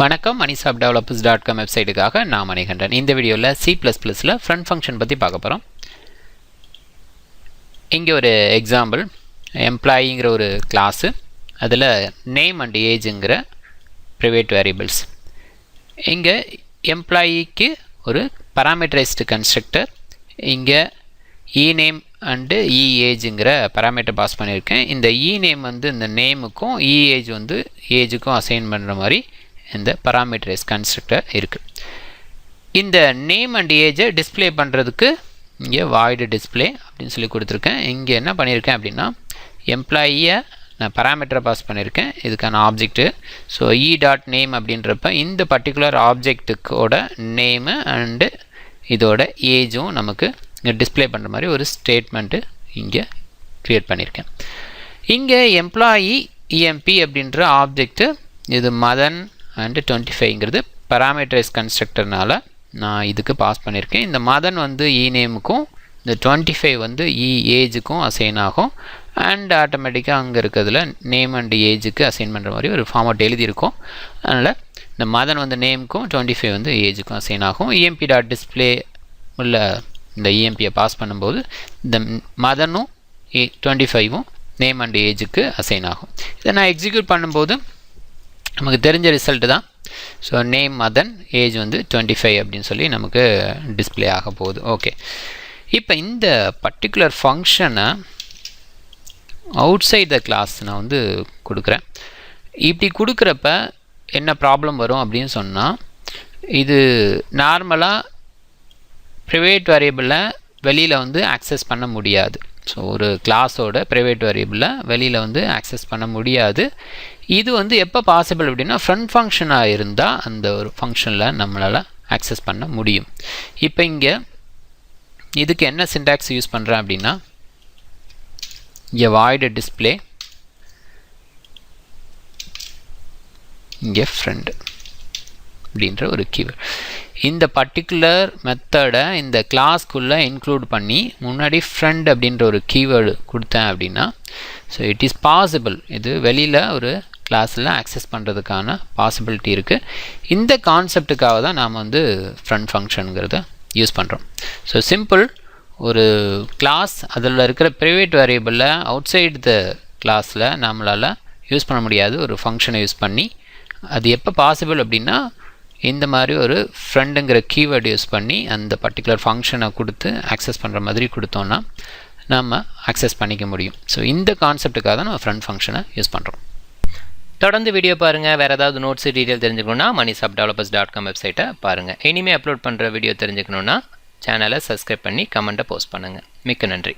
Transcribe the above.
வணக்கம் மணிசாப் developers dot com வெப்சைட்டுக்காக நான் மணிகண்டன். இந்த வீடியோவில் சி ப்ளஸ் ப்ளஸில் ஃப்ரண்ட் ஃபங்க்ஷன் பற்றி பார்க்க போகிறோம் இங்கே ஒரு எக்ஸாம்பிள் எம்ப்ளாயிங்கிற ஒரு கிளாஸு அதில் நேம் அண்ட் ஏஜுங்கிற ப்ரைவேட் வேரியபிள்ஸ் இங்கே எம்ப்ளாயிக்கு ஒரு பராமீட்டரைஸ்டு கன்ஸ்ட்ரக்டர் இங்கே இ நேம் அண்டு இ ஏஜுங்கிற பராமீட்டர் பாஸ் பண்ணியிருக்கேன். இந்த இ நேம் வந்து இந்த நேமுக்கும் இ ஏஜ் வந்து ஏஜுக்கும் அசைன் பண்ணுற மாதிரி இந்த பராமீட்டரைஸ் கன்ஸ்ட்ரக்டர் இருக்குது இந்த நேம் அண்ட் ஏஜை டிஸ்ப்ளே பண்ணுறதுக்கு இங்கே வாய்டு டிஸ்ப்ளே அப்படின்னு சொல்லி கொடுத்துருக்கேன். இங்கே என்ன பண்ணியிருக்கேன் அப்படின்னா எம்ப்ளாயியை நான் பராமீட்டரை பாஸ் பண்ணியிருக்கேன். இதுக்கான object so E dot name அப்படின்றப்ப இந்த பர்டிகுலர் ஆப்ஜெக்ட்டுக்கோட நேமு அண்டு இதோட ஏஜும் நமக்கு இங்கே டிஸ்ப்ளே பண்ணுற மாதிரி ஒரு ஸ்டேட்மெண்ட்டு இங்கே க்ரியேட் பண்ணியிருக்கேன். இங்கே எம்ப்ளாயி இஎம்பி அப்படின்ற ஆப்ஜெக்ட்டு இது மதன் அண்டு டுவெண்ட்டி ஃபைவ்ங்கிறது பராமீட்டரைஸ் கன்ஸ்ட்ரக்டர்னால நான் இதுக்கு பாஸ் பண்ணியிருக்கேன் இந்த மதன் வந்து e இ நேமுக்கும் இந்த டுவெண்ட்டி ஃபைவ் வந்து இ ஏஜுக்கும் அசைன் ஆகும். அண்ட் ஆட்டோமேட்டிக்காக அங்கே இருக்கிறதுல நேம் அண்ட் ஏஜுக்கு அசைன் பண்ணுற மாதிரி ஒரு ஃபார்மட் எழுதியிருக்கோம். அதனால் இந்த மதன் வந்து நேமுக்கும் டுவெண்ட்டி ஃபைவ் வந்து ஏஜுக்கும் அசைன் ஆகும். இஎம்பி டாட் டிஸ்பிளே உள்ள இந்த இஎம்பியை பாஸ் பண்ணும்போது இந்த மதனும் டுவெண்ட்டி ஃபைவும் நேம் அண்ட் ஏஜுக்கு அசைன் ஆகும். இதை நான் எக்ஸிக்யூட் பண்ணும்போது நமக்கு தெரிஞ்ச ரிசல்ட்டு தான். ஸோ நேம் மதன் ஏஜ் வந்து டுவெண்ட்டி ஃபைவ் அப்படின்னு சொல்லி நமக்கு டிஸ்பிளே ஆக போகுது. ஓகே இப்போ இந்த பர்டிகுலர் ஃபங்க்ஷனை அவுட் சைட் த கிளாஸ் நான் வந்து கொடுக்குறேன். இப்படி கொடுக்குறப்ப என்ன ப்ராப்ளம் வரும் அப்படின்னு சொன்னால் இது நார்மலாக ப்ரைவேட் வேரியபிளில் வெளியில் வந்து ஆக்சஸ் பண்ண முடியாது. ஸோ ஒரு கிளாஸோட ப்ரைவேட் வேரியபிளை வெளியில் வந்து ஆக்சஸ் பண்ண முடியாது. இது வந்து எப்போ பாசிபிள் அப்படின்னா ஃப்ரண்ட் ஃபங்க்ஷனாக இருந்தால் அந்த ஒரு ஃபங்க்ஷனில் நம்மளால் ஆக்சஸ் பண்ண முடியும். இப்போ இங்கே இதுக்கு என்ன சின்டாக்ஸ் யூஸ் பண்ணுறேன் அப்படின்னா இங்கே வாய்டு டிஸ்பிளே இங்கே ஃப்ரெண்டு அப்படின்ற ஒரு கீவேர்ட் இந்த பர்டிகுலர் மெத்தடை இந்த கிளாஸ்க்குள்ளே இன்க்ளூட் பண்ணி முன்னாடி ஃப்ரெண்ட் அப்படின்ற ஒரு கீவேர்டு கொடுத்தேன் அப்படின்னா ஸோ இட் இஸ் பாசிபிள் இது வெளியில் ஒரு கிளாஸில் ஆக்சஸ் பண்ணுறதுக்கான பாசிபிலிட்டி இருக்குது இந்த கான்செப்டுக்காக தான் நாம் வந்து ஃப்ரண்ட் ஃபங்க்ஷனுங்கிறத யூஸ் பண்ணுறோம் ஸோ சிம்பிள் ஒரு கிளாஸ் அதில் இருக்கிற ப்ரைவேட் வேரியபிளில் அவுட் சைடு த கிளாஸில் நம்மளால் யூஸ் பண்ண முடியாது. ஒரு ஃபங்க்ஷனை யூஸ் பண்ணி அது எப்போ பாசிபிள் அப்படின்னா இந்த மாதிரி ஒரு ஃப்ரெண்டுங்கிற கீவேர்டு யூஸ் பண்ணி அந்த பர்டிகுலர் ஃபங்க்ஷனை கொடுத்து ஆக்சஸ் பண்ணுற மாதிரி கொடுத்தோன்னா நம்ம ஆக்சஸ் பண்ணிக்க முடியும். ஸோ இந்த கான்செப்ட்டுக்காக தான் நம்ம ஃப்ரெண்ட் ஃபங்க்ஷனை யூஸ் பண்ணுறோம் தொடர்ந்து வீடியோ பாருங்கள் வேறு ஏதாவது நோட்ஸ் டீட்டெயில் தெரிஞ்சுக்கணுன்னா மணி சாப் டெவலப்பர்ஸ் டாட் காம் வெப்சைட்டை பாருங்கள் இனிமேல் அப்லோட் பண்ணுற வீடியோ தெரிஞ்சுக்கணுன்னா சேனலை சப்ஸ்கிரைப் பண்ணி கமெண்ட்டை போஸ்ட் பண்ணுங்கள் மிக்க நன்றி.